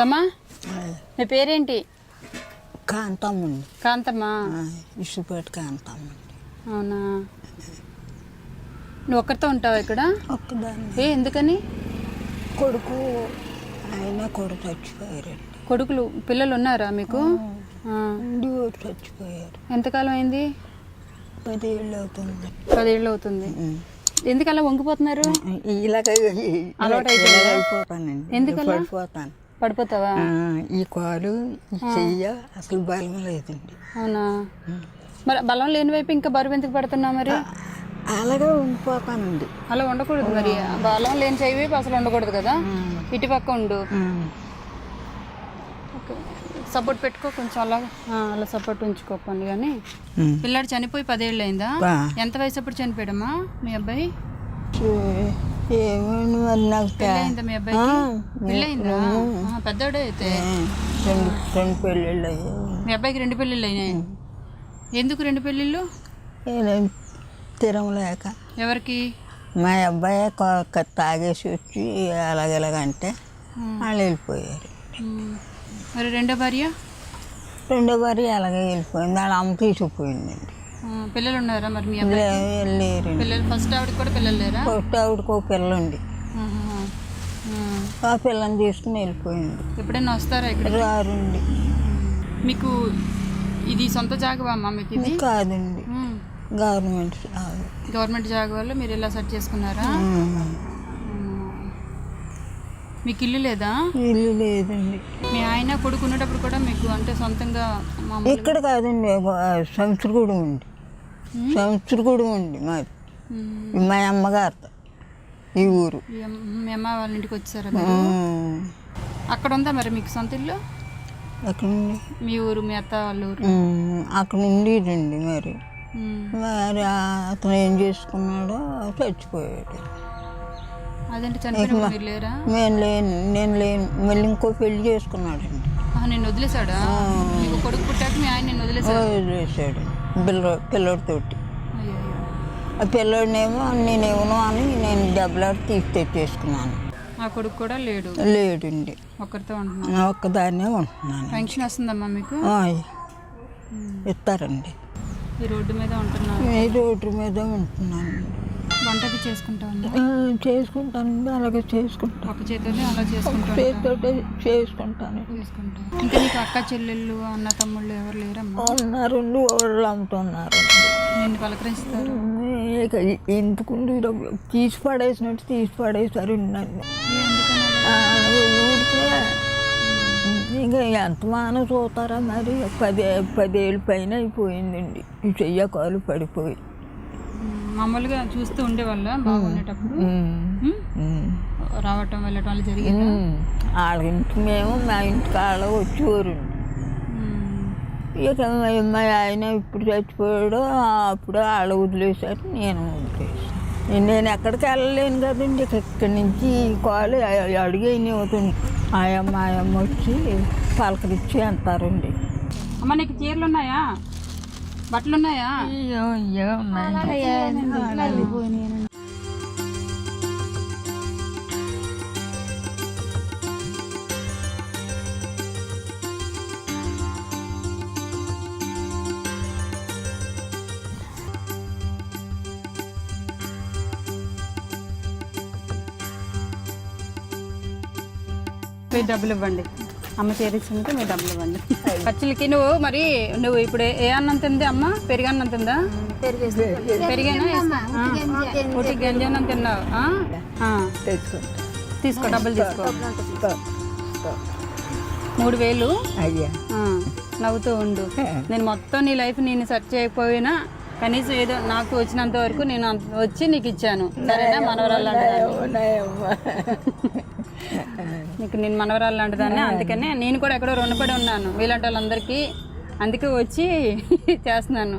తమ్మా మీ పేరేంటి? కాంతమ్మండి కాంతమ్మ? ఇసుపేట కాంతమ్మండి అవునా? నువ్వు ఒక్కరితో ఉంటావా ఇక్కడ? ఒక్కదాన్ని. ఏ ఎందుకని? కొడుకు ఆయన కొడుకు చచ్చిపోయారండి. కొడుకులు పిల్లలు ఉన్నారా మీకు? చచ్చిపోయారు. ఎంతకాలం అయింది? పదేళ్ళు అవుతుంది. పదేళ్ళు అవుతుంది. ఎందుకు అలా వంగిపోతున్నారు? ఇలాగ అలవాటు అయిపోతానండి. ఎందుకలా? పడిపోతాను. పడిపోతావా? ఈ కాలు చెయ్య అసలు బలం లేదండి. అవునా? మరి బలం లేని వైపు ఇంకా బరువు ఎందుకు పడుతున్నావు మరి? అలాగే ఉండిపోతానండి. అలా ఉండకూడదు మరి. బలం లేని చేయి వైపు అసలు ఉండకూడదు కదా? ఇటు పక్క ఉండు. సపోర్ట్ పెట్టుకో కొంచెం అలా అలా సపోర్ట్ ఉంచుకో పని కానీ. పిల్లాడు చనిపోయి పదేళ్ళు అయిందా. ఎంత వయసు అప్పుడు చనిపోయాడమ్మా మీ అబ్బాయి? ఏ- ఏమని మరి నాకు పెళ్ళయిందా మీ అబ్బాయికి? పెళ్ళయిందా? ఆ, పెద్దోడే అయితే రెండు రెండు పెళ్ళిళ్ళు అయ్యాయి. మీ అబ్బాయికి రెండు పెళ్ళిళ్ళు అయినాయి. ఎందుకు రెండు పెళ్ళిళ్ళు? ఏం తిరగలేక. ఎవరికి? మా అబ్బాయి తాగేసి వచ్చి అలాగెలాగంటే వాళ్ళు వెళ్ళిపోయారు. ఉమ్. మరి రెండో భార్య? రెండో భార్య అలాగే వెళ్ళిపోయింది. వాళ్ళ అమ్మ తీసుకుపోయిందండి. పిల్లలు ఉన్నారా మరి మీ అబ్బాయి లే- లేరండి. పిల్లలు ఫస్ట్ ఆవిడకి కూడా పిల్లలు లేరా? కొట్టి ఆవిడకి ఒక పిల్ల ఉంది. ఆ. పిల్లని తీసుకుని వెళ్ళిపోయింది. ఎప్పుడైనా వస్తారా ఇక్కడ రారండి. మీకు ఇది సొంత జాగవా అమ్మా మీకు ఇది? కాదండి. గవర్నమెంట్. గవర్నమెంట్ జాగ వల్ల మీరు ఇలా సెట్ చేసుకున్నారా. మీకు ఇల్లు లేదా? ఇల్లు లేదండి. మీ ఆయన కొడుకు ఉన్నప్పుడు కూడా మీకు అంటే సొంతంగా ఇక్కడ కాదండి సంవత్సరగూడెం ఉంది. సంవత్సరగూడెం ఉంది మాది. మా అమ్మగారితో ఈ ఊరు. మీ అమ్మ వాళ్ళ ఇంటికి వచ్చారా మీరు. అక్కడ ఉందా మరి మీకు సొంత ఇల్లు? అక్కడ నుండి మీ ఊరు మీ అత్త వాళ్ళ ఊరు? ఉమ్, అక్కడ ఉండేదండి మరి. ఉమ్. మరి ఆ- అతను ఏం చేసుకున్నాడో చచ్చిపోయాడు. అదేంటి చనిపోయినప్పుడు మీరు లేరా? నేను లేను నేను లేను. మళ్ళీ ఇంకో పెళ్ళి చేసుకున్నాడండి. ఆహా, నేను వదిలేశాడా? మీకు కొడుకు పుట్టాక మీ ఆయన నేను వదిలేశాడు? వదిలేసాడు పిల్ల పిల్లోడితోటి. ఆ పిల్లోడినేమో నేను ఇవ్వను అని నేను దెబ్బలాడి తీసి తెచ్చేసుకున్నాను. ఆ కొడుకు కూడా లేడు. లేడండి. ఒక్కరితో ఉంటున్నాను నా ఒక్కదాన్నే ఉంటున్నాను. పెన్షన్ వస్తుందమ్మా మీకు? ఇస్తారండి. ఈ రోడ్డు మీద ఉంటున్నాను ఈ రోడ్డు మీద ఉంటున్నాను వంటది చేసుకుంటా ఉన్నా ఆ, చేసుకుంటానండి అలాగే చేసుకుంటాను ఒక చేతిలో అలా చేసుకుంటా చేతితోటే చేసుకుంటాను. చేసుకుంటా. ఇంకా నీకు అక్క చెల్లెళ్ళు అన్న తమ్ముళ్ళు ఎవరు లేరమ్మా? ఉన్నారండి వాళ్ళు అమ్ముతున్నారు నిన్ను పలకరిస్తారు. ఇక ఎందుకుండి తీసి పడేసినట్టు తీసి పడేసారు నన్ను ఇంకా ఎంత మానం చూస్తారా మరి? పది పదేళ్ళ పైన అయిపోయిందండి. ఈ చెయ్య కాలు పడిపోయి. మామూలుగా చూస్తూ ఉండేవాళ్ళ బాగుండేటప్పుడు. రావటం వెళ్ళటం అలా జరిగింది. వాళ్ళ ఇంటికి మేము మా ఇంటికి వాళ్ళ వచ్చేవారు ఇక మా- ఆయన ఇప్పుడు చచ్చిపోయాడో అప్పుడు వాళ్ళు వదిలేశారు నేను వదిలేసాను నేను ఎక్కడికి వెళ్ళలేను కదండి ఇక ఇక్కడి నుంచి కాలు అడిగి అవుతుంది. ఆయమ్మ ఆయమ్మ వచ్చి పలకరించి అంటారండి అమ్మ నీకు చీరలు ఉన్నాయా బట్టలు ఉన్నాయా. అయ్యో అయ్యో ఉన్నాయి మీరు డబ్బులు ఇవ్వండి. అమ్మ చేరించుకుంటే మీరు డబ్బులు ఇవ్వండి. ఖర్చులకి నువ్వు మరి నువ్వు ఇప్పుడు ఏ అన్నం తింది అమ్మ? పెరిగన్నం తిందా? పెరిగానా? ఒకటి గంజన్నం తిన్నావు. తీసుకో డబ్బులు తీసుకో. మూడు వేలు? అయ్యా. నవ్వుతూ ఉండు. నేను మొత్తం నీ లైఫ్ నేను సెర్చ్ చేయకపోయినా కనీసం ఏదో నాకు వచ్చినంత వరకు నేను వచ్చి నీకు ఇచ్చాను. సరేనా మనవరాలు నీకు నేను మనవరాలు లాంటిదాన్ని అందుకనే నేను కూడా ఎక్కడో రుణపడి ఉన్నాను. వీలాంటి వాళ్ళందరికీ అందుకే వచ్చి చేస్తున్నాను.